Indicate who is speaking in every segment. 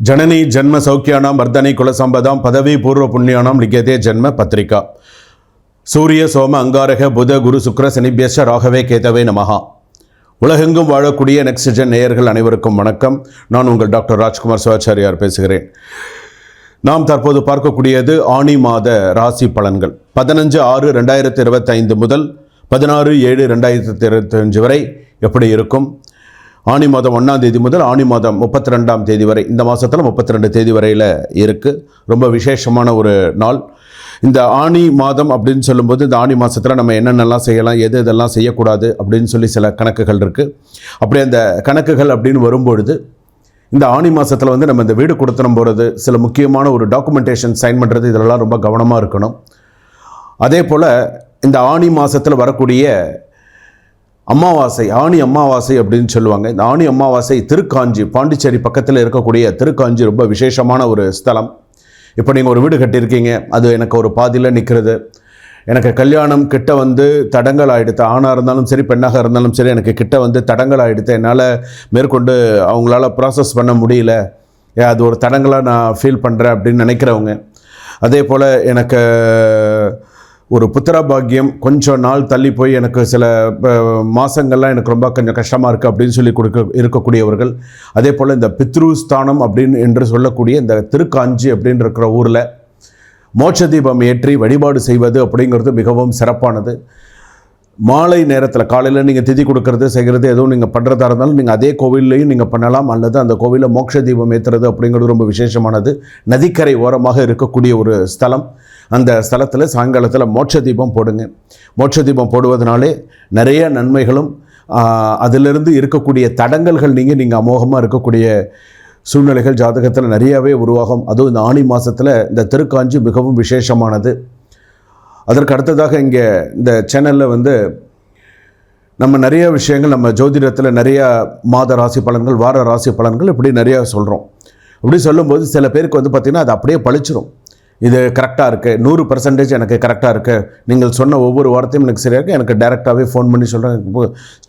Speaker 1: ஜனனி ஜென்ம சௌக்கியானாம் வர்தனை குலசம்பதாம் பதவி பூர்வ புண்ணியானாம் லிகதே ஜென்ம பத்திரிகா. சூரிய சோம அங்காரக புத குரு சுக்ர சனிபியஷ ராகவே கேதவே நமகா உலகெங்கும் வாழக்கூடிய நெக்ஸ்ட்ஜன் நேயர்கள் அனைவருக்கும் வணக்கம். நான் உங்கள் டாக்டர் ராஜ்குமார் சிவாச்சாரியார் பேசுகிறேன். நாம் தற்போது பார்க்கக்கூடியது ஆணி மாத ராசி பலன்கள். பதினஞ்சு ஆறு ரெண்டாயிரத்தி இருபத்தைந்து முதல் பதினாறு ஏழு ரெண்டாயிரத்தி இருபத்தஞ்சு வரை எப்படி இருக்கும்? ஆணி மாதம் ஒன்றாம் தேதி முதல் ஆணி மாதம் முப்பத்தி ரெண்டாம் தேதி வரை இந்த மாதத்தில் முப்பத்தி ரெண்டு தேதி வரையில் இருக்குது ரொம்ப விசேஷமான ஒரு நாள். இந்த ஆணி மாதம் அப்படின்னு சொல்லும்போது இந்த ஆணி மாதத்தில் நம்ம என்னென்னலாம் செய்யலாம் எது இதெல்லாம் செய்யக்கூடாது அப்படின்னு சொல்லி சில கணக்குகள் இருக்குது அப்படி அந்த கணக்குகள் அப்படின்னு வரும்பொழுது இந்த ஆணி மாதத்தில் வந்து நம்ம இந்த வீடு கொடுத்தனம் போகிறது சில முக்கியமான ஒரு டாக்குமெண்டேஷன் சைன் பண்ணுறது இதெல்லாம் ரொம்ப கவனமாக இருக்கணும். அதே போல் இந்த ஆணி மாதத்தில் வரக்கூடிய அமாவாசை ஆணி அமாவாசை அப்படின்னு சொல்லுவாங்க. இந்த ஆணி அமாவாசை திருக்காஞ்சி பாண்டிச்சேரி பக்கத்தில் இருக்கக்கூடிய திருக்காஞ்சி ரொம்ப விசேஷமான ஒரு ஸ்தலம். இப்போ நீங்கள் ஒரு வீடு கட்டியிருக்கீங்க அது எனக்கு ஒரு பாதியில் நிற்கிறது எனக்கு கல்யாணம் கிட்ட வந்து தடங்கள் ஆகிடுத்து ஆணாக இருந்தாலும் சரி பெண்ணாக இருந்தாலும் சரி எனக்கு கிட்ட வந்து தடங்கள் ஆகிடுத்து என்னால் மேற்கொண்டு அவங்களால ப்ராசஸ் பண்ண முடியல. அது ஒரு தடங்களாக நான் ஃபீல் பண்ணுறேன் அப்படின்னு நினைக்கிறவங்க. அதே போல் எனக்கு ஒரு புத்திர பாக்கியம் கொஞ்சம் நாள் தள்ளி போய் எனக்கு சில மாதங்கள்லாம் எனக்கு ரொம்ப கொஞ்சம் கஷ்டமாக இருக்குது அப்படின்னு சொல்லி கொடுக்க இருக்கக்கூடியவர்கள் அதே போல் இந்த பித்ரு ஸ்தானம் அப்படின்னு என்று சொல்லக்கூடிய இந்த திருக்காஞ்சி அப்படின்னு இருக்கிற ஊரில் மோட்ச தீபம் ஏற்றி வழிபாடு செய்வது அப்படிங்கிறது மிகவும் சிறப்பானது. மாலை நேரத்தில் காலையில் நீங்கள் திதி கொடுக்கறது செய்கிறது எதுவும் நீங்கள் பண்ணுறதா இருந்தாலும் நீங்கள் அதே கோவில்லையும் நீங்கள் பண்ணலாம். அல்லது அந்த கோவிலில் மோட்ச தீபம் ஏற்றுறது அப்படிங்கிறது ரொம்ப விசேஷமானது. நதிக்கரை ஓரமாக இருக்கக்கூடிய ஒரு ஸ்தலம். அந்த ஸ்தலத்தில் சாயங்காலத்தில் மோட்ச தீபம் போடுங்க. மோட்ச தீபம் போடுவதனாலே நிறைய நன்மைகளும் அதிலிருந்து இருக்கக்கூடிய தடங்கல்கள் நீங்கள் நீங்கள் அமோகமாக இருக்கக்கூடிய சூழ்நிலைகள் ஜாதகத்தில் நிறையாவே உருவாகும். அதுவும் இந்த ஆணி மாதத்தில் இந்த திருக்காஞ்சி மிகவும் விசேஷமானது. அதற்கு அடுத்ததாக இங்கே இந்த சேனலில் வந்து நம்ம நிறைய விஷயங்கள் நம்ம ஜோதிடத்தில் நிறையா மாத ராசி பலன்கள் வார ராசி பலன்கள் இப்படி நிறையா சொல்கிறோம் இப்படி சொல்லும்போது சில பேருக்கு வந்து பார்த்திங்கன்னா அது அப்படியே பழிச்சிரும் இது கரெக்டாக இருக்குது நூறு பர்சன்டேஜ் எனக்கு கரெக்டாக இருக்குது நீங்கள் சொன்ன ஒவ்வொரு வார்த்தையும் எனக்கு சரியாக இருக்குது எனக்கு டேரெக்டாகவே ஃபோன் பண்ணி சொல்கிறாங்க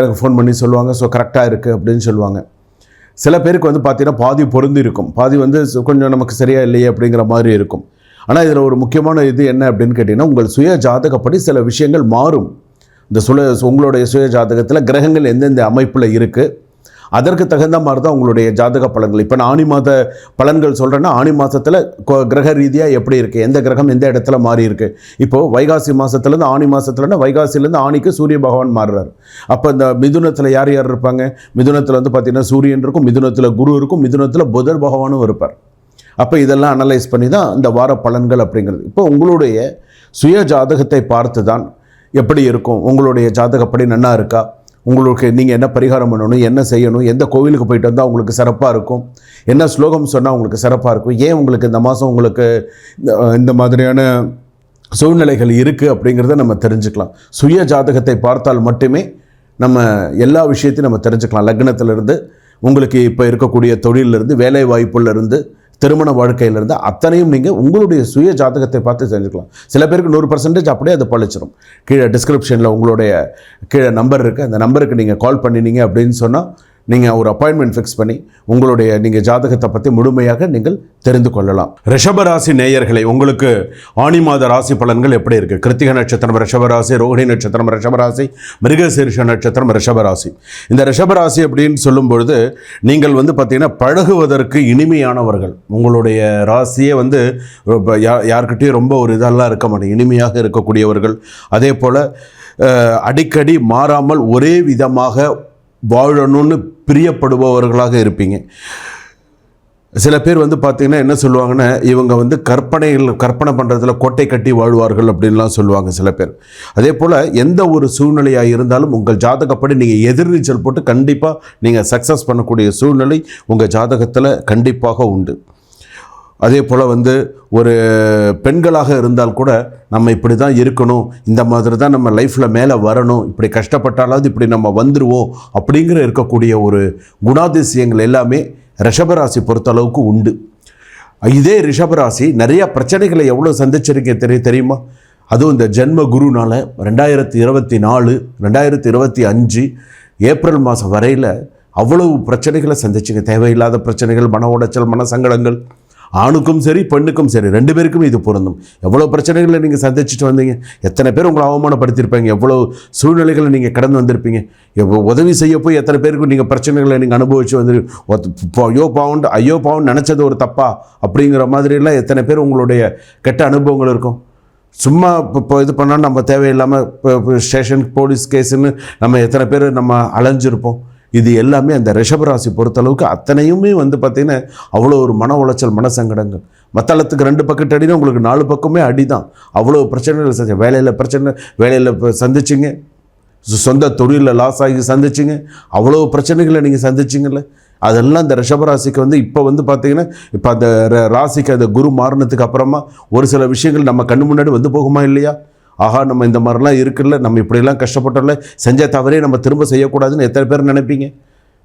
Speaker 1: எனக்கு ஃபோன் பண்ணி சொல்லுவாங்க. ஸோ கரெக்டாக இருக்குது அப்படின்னு சொல்லுவாங்க. சில பேருக்கு வந்து பார்த்தீங்கன்னா பாதி பொருந்திருக்கும் பாதி வந்து கொஞ்சம் நமக்கு சரியாக இல்லையே அப்படிங்கிற மாதிரி இருக்கும். ஆனால் இதில் ஒரு முக்கியமான இது என்ன அப்படின்னு கேட்டிங்கன்னா உங்கள் சுய ஜாதகப்படி சில விஷயங்கள் மாறும். இந்த சுல உங்களுடைய சுய ஜாதகத்தில் கிரகங்கள் எந்தெந்த அமைப்பில் இருக்குது அதற்கு தகுந்த மாதிரி தான் உங்களுடைய ஜாதக பலன்கள். இப்போ நான் ஆணி மாத பலன்கள் சொல்கிறேன்னா ஆணி மாதத்தில் கிரக ரீதியாக எப்படி இருக்குது எந்த கிரகம் எந்த இடத்துல மாறி இருக்கு? இப்போது வைகாசி மாதத்துலேருந்து ஆணி மாதத்துலன்னா வைகாசிலேருந்து ஆணிக்கு சூரிய பகவான் மாறுறாரு. அப்போ இந்த மிதுனத்தில் யார் யார் இருப்பாங்க? மிதுனத்தில் வந்து பார்த்திங்கன்னா சூரியன் இருக்கும் மிதுனத்தில் குரு இருக்கும் மிதுனத்தில் புதர் பகவானும் இருப்பார். அப்போ இதெல்லாம் அனலைஸ் பண்ணி தான் இந்த வார பலன்கள் அப்படிங்கிறது. இப்போ உங்களுடைய சுய ஜாதகத்தை பார்த்து தான் எப்படி இருக்கும்? உங்களுடைய ஜாதகப்படி நன்னா இருக்கா? உங்களுக்கு நீங்கள் என்ன பரிகாரம் பண்ணணும் என்ன செய்யணும் எந்த கோவிலுக்கு போயிட்டு வந்தால் உங்களுக்கு சிறப்பாக இருக்கும் என்ன ஸ்லோகம் சொன்னால் உங்களுக்கு சிறப்பாக இருக்கும் ஏன் உங்களுக்கு இந்த மாதம் உங்களுக்கு இந்த- இந்த மாதிரியான சூழ்நிலைகள் இருக்குது அப்படிங்கிறத நம்ம தெரிஞ்சுக்கலாம். சுய ஜாதகத்தை பார்த்தால் மட்டுமே நம்ம எல்லா விஷயத்தையும் நம்ம தெரிஞ்சுக்கலாம். லக்னத்திலிருந்து உங்களுக்கு இப்போ இருக்கக்கூடிய தொழிலிருந்து வேலை வாய்ப்புலேருந்து திருமண வாழ்க்கையிலிருந்து அத்தனையும் நீங்கள் உங்களுடைய சுய ஜாதகத்தை பார்த்து செஞ்சுக்கலாம் சில பேருக்கு நூறு பர்சன்டேஜ் அப்படியே அது பழிச்சிடும் கீழே டிஸ்கிரிப்ஷனில் உங்களுடைய கீழே நம்பர் இருக்குது அந்த நம்பருக்கு நீங்கள் கால் பண்ணினீங்க அப்படின்னு சொன்னால் நீங்கள் ஒரு அப்பாயின்மெண்ட் ஃபிக்ஸ் பண்ணி உங்களுடைய நீங்கள் ஜாதகத்தை பற்றி முழுமையாக நீங்கள் தெரிந்து கொள்ளலாம். ரிஷபராசி நேயர்களை உங்களுக்கு ஆணி மாத ராசி பலன்கள் எப்படி இருக்குது கிருத்திக நட்சத்திரம் ரிஷபராசி ரோஹிணி நட்சத்திரம் ரிஷபராசி மிருகசீர்ஷ நட்சத்திரம் ரிஷபராசி இந்த ரிஷபராசி அப்படின்னு சொல்லும்பொழுது நீங்கள் வந்து பார்த்திங்கன்னா பழகுவதற்கு இனிமையானவர்கள். உங்களுடைய ராசியே வந்து யார்கிட்டையும் ரொம்ப ஒரு இதெல்லாம் இருக்க மாட்டேன் இனிமையாக இருக்கக்கூடியவர்கள். அதே போல் அடிக்கடி மாறாமல் ஒரே விதமாக வாழணும்னு பிரியப்படுபவர்களாக இருப்பீங்க. சில பேர் வந்து பார்த்தீங்கன்னா என்ன சொல்லுவாங்கன்னா இவங்க வந்து கற்பனைகள் கற்பனை பண்ணுறதுல கோட்டை கட்டி வாழ்வார்கள் அப்படின்லாம் சொல்லுவாங்க சில பேர். அதே போல் எந்த ஒரு சூழ்நிலையாக இருந்தாலும் உங்கள் ஜாதகப்படி நீங்கள் எதிர்நீச்சல் போட்டு கண்டிப்பாக நீங்கள் சக்ஸஸ் பண்ணக்கூடிய சூழ்நிலை உங்கள் ஜாதகத்தில் கண்டிப்பாக உண்டு. அதே போல் வந்து ஒரு பெண்களாக இருந்தால் கூட நம்ம இப்படி தான் இருக்கணும். இந்த மாதிரி தான் நம்ம லைஃப்பில் மேலே வரணும். இப்படி கஷ்டப்பட்டாலாவது இப்படி நம்ம வந்துடுவோம் அப்படிங்கிற இருக்கக்கூடிய ஒரு குணாதிசயங்கள் எல்லாமே ரிஷபராசி பொறுத்தளவுக்கு உண்டு. இதே ரிஷபராசி நிறையா பிரச்சனைகளை எவ்வளோ சந்திச்சிருக்கேன் தெரிய தெரியுமா? அதுவும் இந்த ஜென்ம குருனால் ரெண்டாயிரத்தி இருபத்தி நாலு ரெண்டாயிரத்தி இருபத்தி அஞ்சு ஏப்ரல் மாதம் வரையில் அவ்வளவு பிரச்சனைகளை சந்திச்சிங்க. தேவையில்லாத பிரச்சனைகள் மன உடைச்சல் மன சங்கடங்கள் ஆணுக்கும் சரி பெண்ணுக்கும் சரி ரெண்டு பேருக்கும் இது பொருந்தும். எவ்வளோ பிரச்சனைகளை நீங்கள் சந்திச்சுட்டு வந்தீங்க? எத்தனை பேர் உங்களை அவமானப்படுத்தியிருப்பாங்க? எவ்வளோ சூழ்நிலைகளை நீங்கள் கடந்து வந்திருப்பீங்க? எவ்வளோ உதவி செய்ய போய் எத்தனை பேருக்கு நீங்கள் பிரச்சனைகளை நீங்கள் அனுபவிச்சு வந்து ஐயோ பாவுண்டு ஐயோ பாவம் நினச்சது ஒரு தப்பா? அப்படிங்கிற மாதிரிலாம் எத்தனை பேர் உங்களுடைய கெட்ட அனுபவங்கள் இருக்கும்? சும்மா இப்போ இப்போ இது பண்ணால் நம்ம தேவையில்லாமல் இப்போ ஸ்டேஷன் போலீஸ் கேஸுன்னு நம்ம எத்தனை பேர் நம்ம அலைஞ்சிருப்போம்? இது எல்லாமே அந்த ரிஷபராசி பொறுத்தளவுக்கு அத்தனையுமே வந்து பார்த்திங்கன்னா அவ்வளோ ஒரு மன உளைச்சல் மன சங்கடங்கள். மத்தளத்துக்கு ரெண்டு பக்கத்து அடினா உங்களுக்கு நாலு பக்கமே அடி தான் அவ்வளோ பிரச்சனைகள் செஞ்ச வேலையில் பிரச்சனை வேலையில் இப்போ சந்திச்சிங்க. சொந்த தொழிலில் லாஸ் ஆகி சந்திச்சிங்க. அவ்வளோ பிரச்சனைகளை நீங்கள் சந்திச்சிங்கல்ல. அதெல்லாம் இந்த ரிஷபராசிக்கு வந்து இப்போ வந்து பார்த்திங்கன்னா இப்போ அந்த ர- ராசிக்கு அந்த குரு மாறினதுக்கு அப்புறமா ஒரு சில விஷயங்கள் நம்ம கண்ணு முன்னாடி வந்து போகுமா இல்லையா? ஆஹா நம்ம இந்த மாதிரிலாம் இருக்குல்ல நம்ம இப்படியெல்லாம் கஷ்டப்பட்டோம்ல செஞ்ச தவறே நம்ம திரும்ப செய்யக்கூடாதுன்னு எத்தனை பேர் நினைப்பீங்க?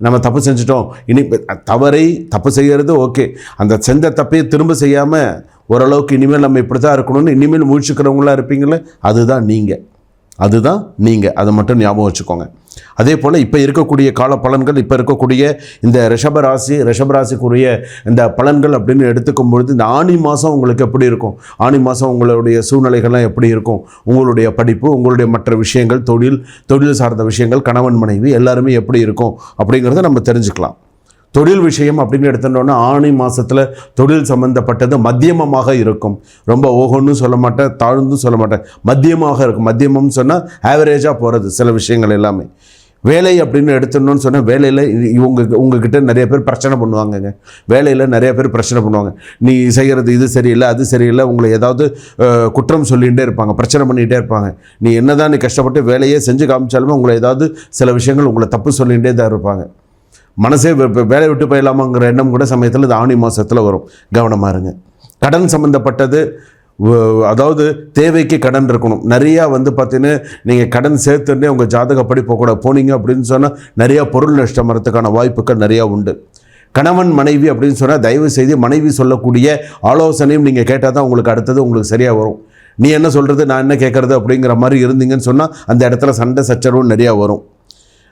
Speaker 1: நம்ம தப்பு செஞ்சிட்டோம். இனி தவறை தப்பு செய்கிறது ஓகே. அந்த செஞ்ச தப்பையை திரும்ப செய்யாமல் ஓரளவுக்கு இனிமேல் நம்ம இப்படி தான் இருக்கணும்னு இனிமேல் முழிச்சுக்கிறவங்களாம் இருப்பீங்களே அதுதான் நீங்கள் அதுதான் நீங்கள் அதை மட்டும் ஞாபகம் வச்சுக்கோங்க. அதே போல் இப்போ இருக்கக்கூடிய கால பலன்கள் இப்போ இருக்கக்கூடிய இந்த ரிஷப ராசி ரிஷப ராசிக்குரிய இந்த பலன்கள் அப்படின்னு எடுத்துக்கும் பொழுது இந்த ஆணி மாதம் உங்களுக்கு எப்படி இருக்கும்? ஆணி மாதம் உங்களுடைய சூழ்நிலைகள்லாம் எப்படி இருக்கும்? உங்களுடைய படிப்பு உங்களுடைய மற்ற விஷயங்கள் தொழில் தொழில் சார்ந்த விஷயங்கள் கணவன் மனைவி எல்லாருமே எப்படி இருக்கும்? அப்படிங்கிறத நம்ம தெரிஞ்சுக்கலாம். தொழில் விஷயம் அப்படின்னு எடுத்துட்டோன்னா ஆணி மாதத்தில் தொழில் சம்மந்தப்பட்டது மத்தியமமாக இருக்கும். ரொம்ப ஓகோன்னு சொல்ல மாட்டேன் தாழ்ந்தும் சொல்ல மாட்டேன். மத்தியமாக இருக்கும். மத்தியமம்னு சொன்னால் ஆவரேஜாக போகிறது சில விஷயங்கள் எல்லாமே. வேலை அப்படின்னு எடுத்துடணும்னு சொன்னால் வேலையில் இவங்க உங்ககிட்ட நிறைய பேர் பிரச்சனை பண்ணுவாங்கங்க. வேலையில் நிறைய பேர் பிரச்சனை பண்ணுவாங்க. நீ செய்கிறது இது சரியில்லை அது சரியில்லை உங்களை ஏதாவது குற்றம் சொல்லிகிட்டே இருப்பாங்க பிரச்சனை பண்ணிகிட்டே இருப்பாங்க. நீ என்னதான் நீ கஷ்டப்பட்டு வேலையே செஞ்சு காமிச்சாலுமே உங்களை ஏதாவது சில விஷயங்கள் உங்களை தப்பு சொல்லிகிட்டே தான் இருப்பாங்க. மனசே வேலை விட்டு போயிடலாமாங்கிற எண்ணம் கூட சமயத்தில் இந்த ஆணி மாதத்தில் வரும். கவனமாக இருங்க. கடன் சம்மந்தப்பட்டது அதாவது தேவைக்கு கடன் இருக்கணும். நிறையா வந்து பார்த்தீங்கன்னா நீங்கள் கடன் சேர்த்துட்டே உங்கள் ஜாதகப்படி போகக்கூடாது போனீங்க அப்படின்னு சொன்னால் நிறையா பொருள் நஷ்டம் வரதுக்கான வாய்ப்புகள் நிறையா உண்டு. கணவன் மனைவி அப்படின்னு சொன்னால் தயவு செய்து மனைவி சொல்லக்கூடிய ஆலோசனையும் நீங்கள் கேட்டால் தான் உங்களுக்கு அடுத்தது உங்களுக்கு சரியாக வரும். நீ என்ன சொல்கிறது நான் என்ன கேட்குறது அப்படிங்கிற மாதிரி இருந்தீங்கன்னு சொன்னால் அந்த இடத்துல சண்டை சச்சரவும் நிறையா வரும்.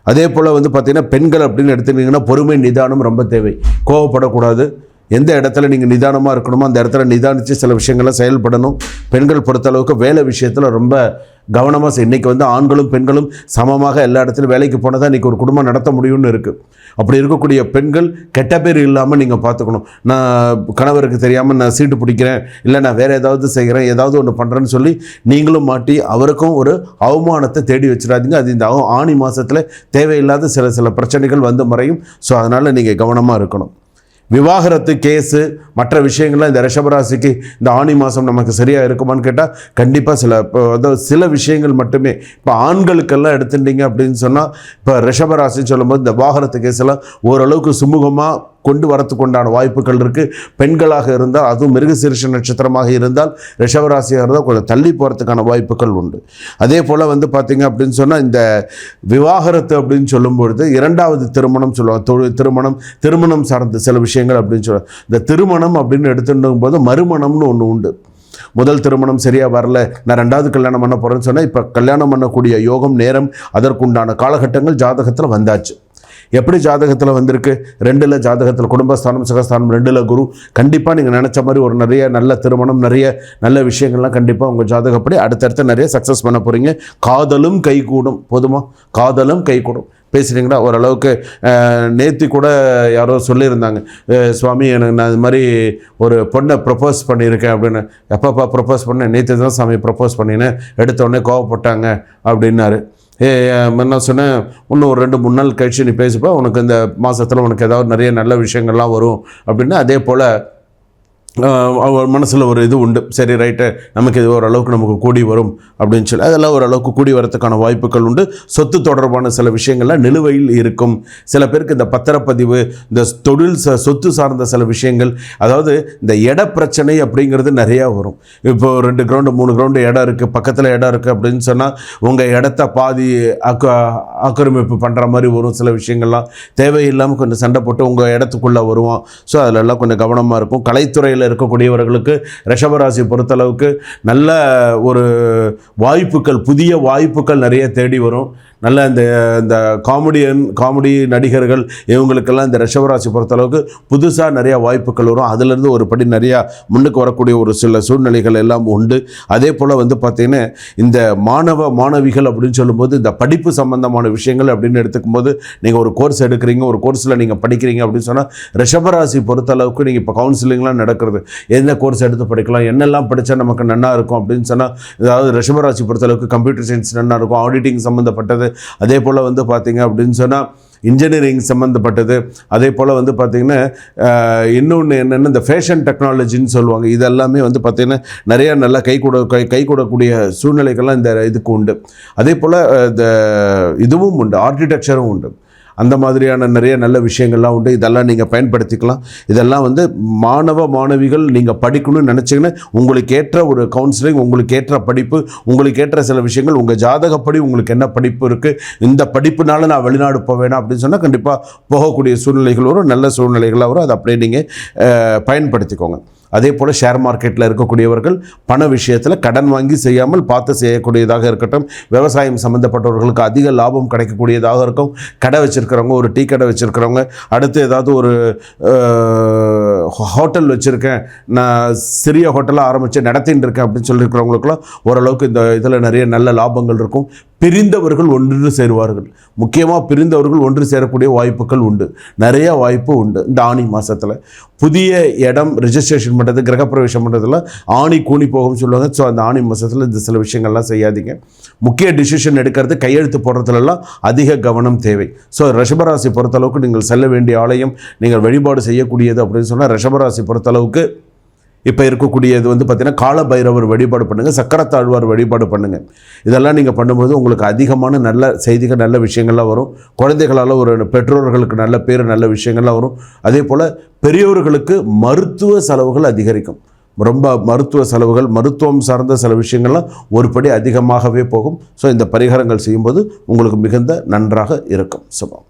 Speaker 1: அதே போல் வந்து பார்த்திங்கன்னா பெண்கள் அப்படின்னு எடுத்துக்கிட்டிங்கன்னா பொறுமை நிதானம் ரொம்ப தேவை. கோவப்படக்கூடாது. எந்த இடத்துல நீங்கள் நிதானமாக இருக்கணுமோ அந்த இடத்துல நிதானித்து சில விஷயங்களை செயல்படணும். பெண்கள் பொறுத்தளவுக்கு வேலை விஷயத்தில் ரொம்ப கவனமாக செய். இன்றைக்கி வந்து ஆண்களும் பெண்களும் சமமாக எல்லா இடத்துலையும் வேலைக்கு போனால் தான் இன்றைக்கி ஒரு குடும்பம் நடத்த முடியும்னு இருக்குது அப்படி இருக்கக்கூடிய பெண்கள் கெட்ட பேர் இல்லாமல் நீங்கள் பார்த்துக்கணும் நான் கணவருக்கு தெரியாமல் நான் சீட்டு பிடிக்கிறேன் இல்லை நான் வேறு ஏதாவது செய்கிறேன் ஏதாவது ஒன்று பண்ணுறேன்னு சொல்லி நீங்களும் மாட்டி அவருக்கும் ஒரு அவமானத்தை தேடி வச்சிடாதீங்க. அது இந்த ஆணி மாதத்தில் தேவையில்லாத சில சில பிரச்சனைகள் வந்து மறையும். ஸோ அதனால் நீங்கள் கவனமாக இருக்கணும். விவாகரத்து கேஸு மற்ற விஷயங்கள்லாம் இந்த ரிஷபராசிக்கு இந்த ஆணி மாதம் நமக்கு சரியாக இருக்குமான்னு கேட்டால் கண்டிப்பாக சில இப்போ வந்து சில விஷயங்கள் மட்டுமே. இப்போ ஆண்களுக்கெல்லாம் எடுத்துட்டீங்க அப்படின்னு சொன்னால் இப்போ ரிஷபராசின்னு சொல்லும்போது இந்த விவாகரத்து கேஸ் எல்லாம் ஓரளவுக்கு சுமூகமாக கொண்டு வரத்துக்குண்டான வாய்ப்புகள் இருக்குது பெண்களாக இருந்தால் அதுவும் மிருகசீரிஷ நட்சத்திரமாக இருந்தால் ரிஷபராசியாக இருந்தால் கொஞ்சம் தள்ளி போகிறதுக்கான வாய்ப்புகள் உண்டு. அதே போல் வந்து பார்த்திங்க அப்படின்னு சொன்னால் இந்த விவாகரத்து அப்படின்னு சொல்லும்பொழுது இரண்டாவது திருமணம் சொல்லுவாங்க. தொழில் திருமணம் திருமணம் சார்ந்த சில விஷயங்கள் அப்படின்னு சொல்லுவாங்க. இந்த திருமணம் அப்படின்னு எடுத்துட்டும் போது மறுமணம்னு ஒன்று உண்டு. முதல் திருமணம் சரியாக வரல நான் ரெண்டாவது கல்யாணம் பண்ண போகிறேன்னு சொன்னால் இப்போ கல்யாணம் பண்ணக்கூடிய யோகம் நேரம் அதற்குண்டான காலகட்டங்கள் ஜாதகத்தில் வந்தாச்சு. எப்படி ஜாதகத்தில் வந்திருக்கு? ரெண்டில் ஜாதகத்தில் குடும்பஸ்தானம் சுகஸ்தானம் ரெண்டில் குரு. கண்டிப்பாக நீங்கள் நினச்ச மாதிரி ஒரு நிறைய நல்ல திருமணம் நிறைய நல்ல விஷயங்கள்லாம் கண்டிப்பாக உங்கள் ஜாதகப்படி அடுத்தடுத்து நிறைய சக்ஸஸ் பண்ண போகிறீங்க காதலும் கைகூடும். போதுமா? காதலும் கைகூடும். பேசுகிறீங்களா ஓரளவுக்கு நேற்று கூட யாரோ சொல்லியிருந்தாங்க. சுவாமி எனக்கு நான் இது மாதிரி ஒரு பொண்ணை ப்ரப்போஸ் பண்ணியிருக்கேன் அப்படின்னு. எப்பப்பா ப்ரப்போஸ் பண்ணேன்? நேற்று தான் சாமி ப்ரப்போஸ் பண்ணினேன். எடுத்த உடனே கோவப்பட்டாங்க அப்படின்னாரு. என்ன சொன்னேன் இன்னும் ஒரு ரெண்டு மூணு நாள் கழிச்சு நீ பேசுப்பா உனக்கு இந்த மாதத்தில் உனக்கு ஏதாவது நிறைய நல்ல விஷயங்கள்லாம் வரும். அப்படின்னு அதே போல் அவர் மனசில் ஒரு இது உண்டு. சரி ரைட்டு நமக்கு இது ஓரளவுக்கு நமக்கு கூடி வரும் அப்படின்னு சொல்லி அதெல்லாம் ஓரளவுக்கு கூடி வரதுக்கான வாய்ப்புகள் உண்டு. சொத்து தொடர்பான சில விஷயங்கள்லாம் நிலுவையில் இருக்கும். சில பேருக்கு இந்த பத்திரப்பதிவு இந்த தொழில் ச சொத்து சார்ந்த சில விஷயங்கள் அதாவது இந்த இட பிரச்சனை அப்படிங்கிறது நிறையா வரும். இப்போ ரெண்டு கிரவுண்டு மூணு கிரவுண்டு இடம் இருக்குது பக்கத்தில் இடம் இருக்குது அப்படின்னு சொன்னால் உங்கள் இடத்த பாதி ஆக்க ஆக்கிரமிப்பு பண்ணுற மாதிரி வரும் சில விஷயங்கள்லாம். தேவையில்லாமல் கொஞ்சம் சண்டை போட்டு உங்கள் இடத்துக்குள்ளே வருவான். ஸோ அதிலெல்லாம் கொஞ்சம் கவனமாக இருக்கும். கலைத்துறையில் இருக்கக்கூடியவர்களுக்கு ரிஷபராசி பொறுத்தளவுக்கு நல்ல ஒரு வாய்ப்புகள் புதிய வாய்ப்புகள் நிறைய தேடி வரும். நல்ல இந்த இந்த காமெடியன் காமெடி நடிகர்கள் இவங்களுக்கெல்லாம் இந்த ரிஷபராசி பொறுத்தளவுக்கு புதுசாக நிறையா வாய்ப்புகள் வரும். அதுலேருந்து ஒரு படி நிறையா முன்னுக்கு வரக்கூடிய ஒரு சில சூழ்நிலைகள் எல்லாம் உண்டு. அதே போல் வந்து பார்த்திங்கன்னா இந்த மாணவ மாணவிகள் அப்படின்னு சொல்லும்போது இந்த படிப்பு சம்பந்தமான விஷயங்கள் அப்படின்னு எடுத்துக்கும் போது நீங்கள் ஒரு கோர்ஸ் எடுக்கிறீங்க ஒரு கோர்ஸில் நீங்கள் படிக்கிறீங்க அப்படின்னு சொன்னால் ரிஷபராசி பொறுத்தளவுக்கு நீங்கள் இப்போ கவுன்சிலிங்லாம் நடக்கிறது. எந்த கோர்ஸ் எடுத்து படிக்கலாம் என்னெல்லாம் படித்தா நமக்கு நன்னா இருக்கும் அப்படின்னு சொன்னால் அதாவது ரிஷபராசி பொறுத்தளவுக்கு கம்ப்யூட்டர் சயின்ஸ் நன்னா இருக்கும் ஆடிட்டிங் சம்மந்தப்பட்டது அதே போல் வந்து பார்த்தீங்க அப்படின்னு சொன்னால் இன்ஜினியரிங் சம்மந்தப்பட்டது அதே போல் வந்து பார்த்திங்கன்னா இன்னொன்று என்னென்னா இந்த ஃபேஷன் டெக்னாலஜின்னு சொல்லுவாங்க. இதெல்லாமே வந்து பார்த்திங்கன்னா நிறையா நல்லா கை கூட கை கை கூடக்கூடிய சூழ்நிலைகள்லாம் இந்த இதுக்கு உண்டு. அதே போல் இந்த இதுவும் உண்டு ஆர்கிடெக்சரும் உண்டு. அந்த மாதிரியான நிறைய நல்ல விஷயங்கள்லாம் உண்டு. இதெல்லாம் நீங்கள் பயன்படுத்திக்கலாம். இதெல்லாம் வந்து மாணவ மாணவிகள் நீங்கள் படிக்கணும்னு நினச்சிங்கன்னா உங்களுக்கு ஏற்ற ஒரு கவுன்சிலிங் உங்களுக்கு ஏற்ற படிப்பு உங்களுக்கு ஏற்ற சில விஷயங்கள் உங்கள் ஜாதகப்படி உங்களுக்கு என்ன படிப்பு இருக்குது இந்த படிப்புனால நான் வெளிநாடு போவேனா அப்படின்னு சொன்னால் கண்டிப்பாக போகக்கூடிய சூழ்நிலைகள் வரும். நல்ல சூழ்நிலைகளாக வரும். அதை அப்படியே நீங்கள் பயன்படுத்திக்கோங்க. அதே போல் ஷேர் மார்க்கெட்டில் இருக்கக்கூடியவர்கள் பண விஷயத்தில் கடன் வாங்கி செய்யாமல் பார்த்து செய்யக்கூடியதாக இருக்கட்டும். விவசாயம் சம்மந்தப்பட்டவர்களுக்கு அதிக லாபம் கிடைக்கக்கூடியதாக இருக்கும். கடை வச்சுருக்கிறவங்க ஒரு டீ கடை வச்சுருக்கிறவங்க அடுத்து ஏதாவது ஒரு ஹோட்டல் வச்சுருக்கேன். நான் சிறிய ஹோட்டலாக ஆரம்பித்து நடத்தின்னு இருக்கேன் அப்படின்னு சொல்லியிருக்கிறவங்களுக்குலாம் ஓரளவுக்கு இந்த இதில் நிறைய நல்ல லாபங்கள் இருக்கும். பிரிந்தவர்கள் ஒன்று சேருவார்கள். முக்கியமாக பிரிந்தவர்கள் ஒன்று சேரக்கூடிய வாய்ப்புகள் உண்டு. நிறைய வாய்ப்பு உண்டு. இந்த ஆணி மாதத்தில் புதிய இடம் ரிஜிஸ்ட்ரேஷன் பண்ணுறது கிரகப்பிரவேசம் பண்ணுறதுல ஆணி கூணி போகும்னு சொல்லுவாங்க. ஸோ அந்த ஆணி மாதத்தில் இந்த சில விஷயங்கள்லாம் செய்யாதீங்க. முக்கிய டிசிஷன் எடுக்கிறது கையெழுத்து போடுறதுலலாம் அதிக கவனம் தேவை. ஸோ ரிஷபராசி பொறுத்தளவுக்கு நீங்கள் செல்ல வேண்டிய ஆலயம் நீங்கள் வழிபாடு செய்யக்கூடியது அப்படின்னு சொன்னால் ரிஷபராசி பொறுத்தளவுக்கு இப்போ இருக்கக்கூடியது வந்து பார்த்திங்கன்னா காலபைரவர் வழிபாடு பண்ணுங்கள் சக்கரத்தாழ்வார் வழிபாடு பண்ணுங்கள் இதெல்லாம் நீங்கள் பண்ணும்போது உங்களுக்கு அதிகமான நல்ல செய்திகள் நல்ல விஷயங்கள்லாம் வரும். குழந்தைகளால் ஒரு பெற்றோர்களுக்கு நல்ல பேர் நல்ல விஷயங்கள்லாம் வரும். அதே போல் பெரியவர்களுக்கு மருத்துவ செலவுகள் அதிகரிக்கும். ரொம்ப மருத்துவ செலவுகள் மருத்துவம் சார்ந்த சில விஷயங்கள்லாம் ஒரு படி அதிகமாகவே போகும். ஸோ இந்த பரிகாரங்கள் செய்யும்போது உங்களுக்கு மிகுந்த நன்றாக இருக்கும். சுபம்